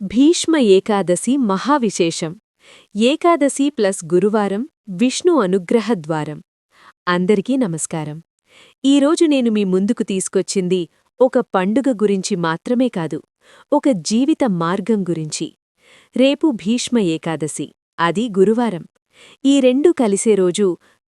భీష్మ ఏకాదశి మహావిశేషం. ఏకాదశి ప్లస్ గురువారం విష్ణు అనుగ్రహద్వారం అందరికీ నమస్కారం. ఈరోజు నేను మీ ముందుకు తీసుకొచ్చింది ఒక పండుగ గురించి మాత్రమే కాదు ఒక జీవిత మార్గం గురించి. రేపు భీష్మ ఏకాదశి అది గురువారం. ఈ రెండు కలిసే రోజు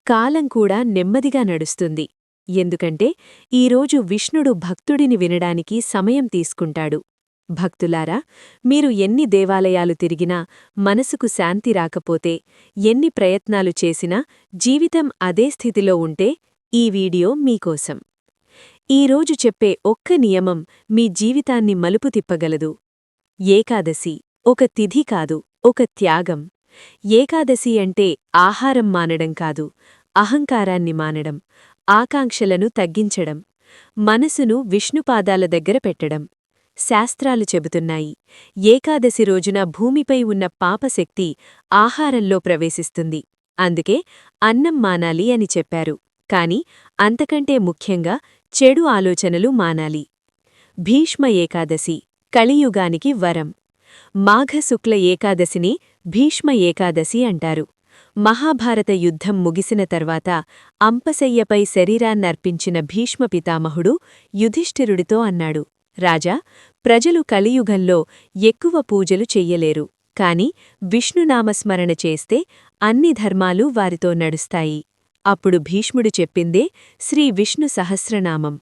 కాలం కూడా నెమ్మదిగా నడుస్తుంది. ఎందుకంటే ఈరోజు విష్ణుడు భక్తుడిని వినడానికి సమయం తీసుకుంటాడు. భక్తులారా మీరు ఎన్ని దేవాలయాలు తిరిగినా మనసుకు శాంతి రాకపోతే ఎన్ని ప్రయత్నాలు చేసినా జీవితం అదే స్థితిలో ఉంటే ఈ వీడియో మీకోసం. ఈరోజు చెప్పే ఒక్క నియమం మీ జీవితాన్ని మలుపు తిప్పగలదు. ఏకాదశి ఒక తిథి కాదు ఒక త్యాగం. ఏకాదశి అంటే ఆహారం మానడం కాదు అహంకారాన్ని మానడం ఆకాంక్షలను తగ్గించడం మనసును విష్ణుపాదాల దగ్గర పెట్టడం. శాస్త్రాలు చెబుతున్నాయి. ఏకాదశి రోజున భూమిపై ఉన్న పాపశక్తి ఆహారంలో ప్రవేశిస్తుంది. అందుకే అన్నం మానాలి అని చెప్పారు. కాని అంతకంటే ముఖ్యంగా చెడు ఆలోచనలు మానాలి. భీష్మ ఏకాదశి కలియుగానికి వరం. మాఘశుక్ల ఏకాదశిని భీష్మ ఏకాదశి అంటారు. మహాభారత యుద్ధం ముగిసిన తర్వాత అంపశయ్యపై శరీరాన్నర్పించిన భీష్మ పితామహుడు యుధిష్ఠిరుడితో అన్నాడు. రాజా ప్రజలు కలియుగంలో ఎక్కువ పూజలు చెయ్యలేరు. కాని విష్ణునామస్మరణ చేస్తే అన్ని ధర్మాలు వారితో నడుస్తాయి. అప్పుడు భీష్ముడు చెప్పిందే శ్రీ విష్ణు సహస్రనామం.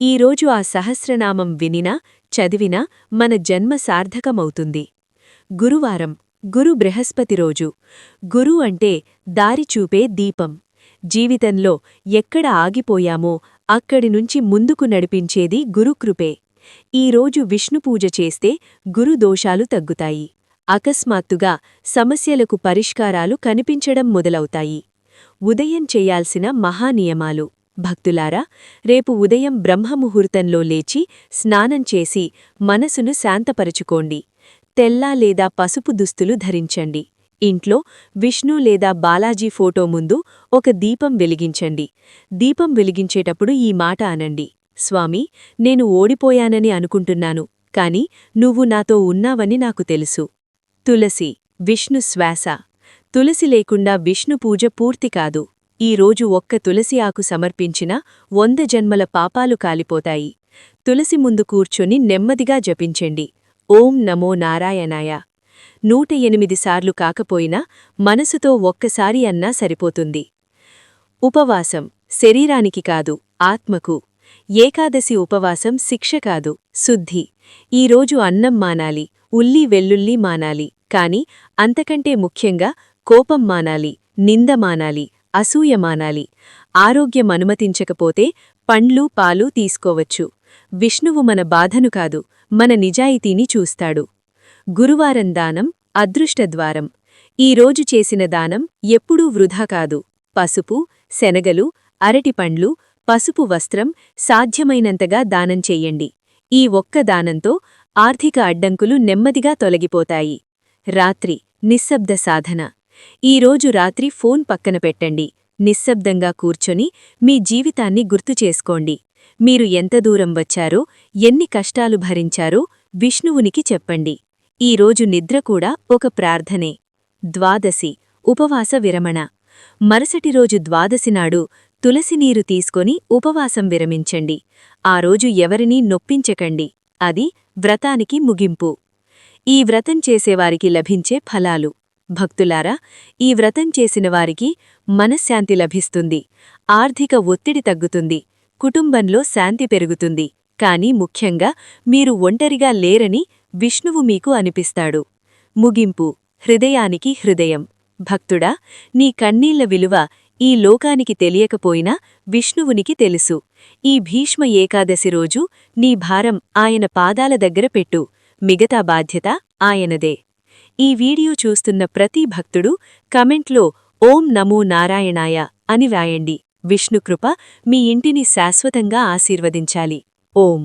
ఈరోజు ఆ సహస్రనామం వినినా చదివినా మన జన్మ సార్థకమవుతుంది. గురువారం గురు బృహస్పతి రోజు. గురు అంటే దారి చూపే దీపం. జీవితంలో ఎక్కడ ఆగిపోయామో అక్కడి నుంచి ముందుకు నడిపించేది గురుకృపే. ఈరోజు విష్ణుపూజ చేస్తే గురుదోషాలు తగ్గుతాయి. అకస్మాత్తుగా సమస్యలకు పరిష్కారాలు కనిపించడం మొదలవుతాయి. ఉదయం చెయ్యాల్సిన మహానియమాలు భక్తులారా రేపు ఉదయం బ్రహ్మముహూర్తంలో లేచి స్నానం చేసి మనసును శాంతపరచుకోండి. తెల్ల లేదా పసుపు దుస్తులు ధరించండి. ఇంట్లో విష్ణు లేదా బాలాజీ ఫోటో ముందు ఒక దీపం వెలిగించండి. దీపం వెలిగించేటప్పుడు ఈ మాట అనండి. స్వామి నేను ఓడిపోయానని అనుకుంటున్నాను కాని నువ్వు నాతో ఉన్నావని నాకు తెలుసు. తులసి విష్ణు శ్వాస. తులసి లేకుండా విష్ణు పూజ పూర్తి కాదు. ఈ రోజు ఒక్క తులసి ఆకు సమర్పించిన వంద జన్మల పాపాలు కాలిపోతాయి. తులసి ముందు కూర్చొని నెమ్మదిగా జపించండి. ఓం నమో నారాయణాయ. నూట ఎనిమిది సార్లు కాకపోయినా మనసుతో ఒక్కసారి అన్నా సరిపోతుంది. ఉపవాసం. శరీరానికి కాదు ఆత్మకు. ఏకాదశి ఉపవాసం శిక్ష కాదు శుద్ధి. ఈరోజు అన్నం మానాలి ఉల్లి వెల్లుల్లి మానాలి కాని అంతకంటే ముఖ్యంగా కోపం మానాలి నింద మానాలి అసూయ మానాలి. ఆరోగ్యం అనుమతించకపోతే పండ్లు పాలు తీసుకోవచ్చు. విష్ణువు మన బాధను కాదు మన నిజాయితీని చూస్తాడు. గురువారం దానం అదృష్టద్వారం ఈరోజు చేసిన దానం ఎప్పుడూ వృధా కాదు. పసుపు శనగలు అరటిపండ్లు పసుపు వస్త్రం సాధ్యమైనంతగా దానం చెయ్యండి ఈ ఒక్క దానంతో ఆర్థిక అడ్డంకులు నెమ్మదిగా తొలగిపోతాయి. రాత్రి నిశ్శబ్ద సాధన. ఈరోజు రాత్రి ఫోన్ పక్కన పెట్టండి. నిశ్శబ్దంగా కూర్చొని మీ జీవితాన్ని గుర్తుచేసుకోండి మీరు ఎంత దూరం వచ్చారో ఎన్ని కష్టాలు భరించారో విష్ణువునికి చెప్పండి. ఈరోజు నిద్ర కూడా ఒక ప్రార్థనే. ద్వాదశి ఉపవాస విరమణ. మరుసటి రోజు ద్వాదశి నాడు తులసినీరు తీసుకొని ఉపవాసం విరమించండి. ఆ రోజు ఎవరినీ నొప్పించకండి. అది వ్రతానికి ముగింపు. ఈ వ్రతం చేసేవారికి లభించే ఫలాలు. భక్తులారా ఈ వ్రతం చేసిన వారికి మనశ్శాంతి లభిస్తుంది. ఆర్థిక ఒత్తిడి తగ్గుతుంది. కుటుంబంలో శాంతి పెరుగుతుంది. కాని ముఖ్యంగా మీరు ఒంటరిగా లేరని విష్ణువు మీకు అనిపిస్తాడు. ముగింపు. హృదయానికి హృదయం. భక్తుడా నీ కన్నీళ్ళ విలువ ఈ లోకానికి తెలియకపోయినా విష్ణువునికి తెలుసు. ఈ భీష్మ ఏకాదశి రోజు నీ భారం ఆయన పాదాల దగ్గర పెట్టు. మిగతా బాధ్యత ఆయనదే. ఈ వీడియో చూస్తున్న ప్రతి భక్తుడు కమెంట్లో ఓం నమో నారాయణాయ అని వ్రాయండి. విష్ణుకృప మీ ఇంటిని శాశ్వతంగా ఆశీర్వదించాలి. ఓం.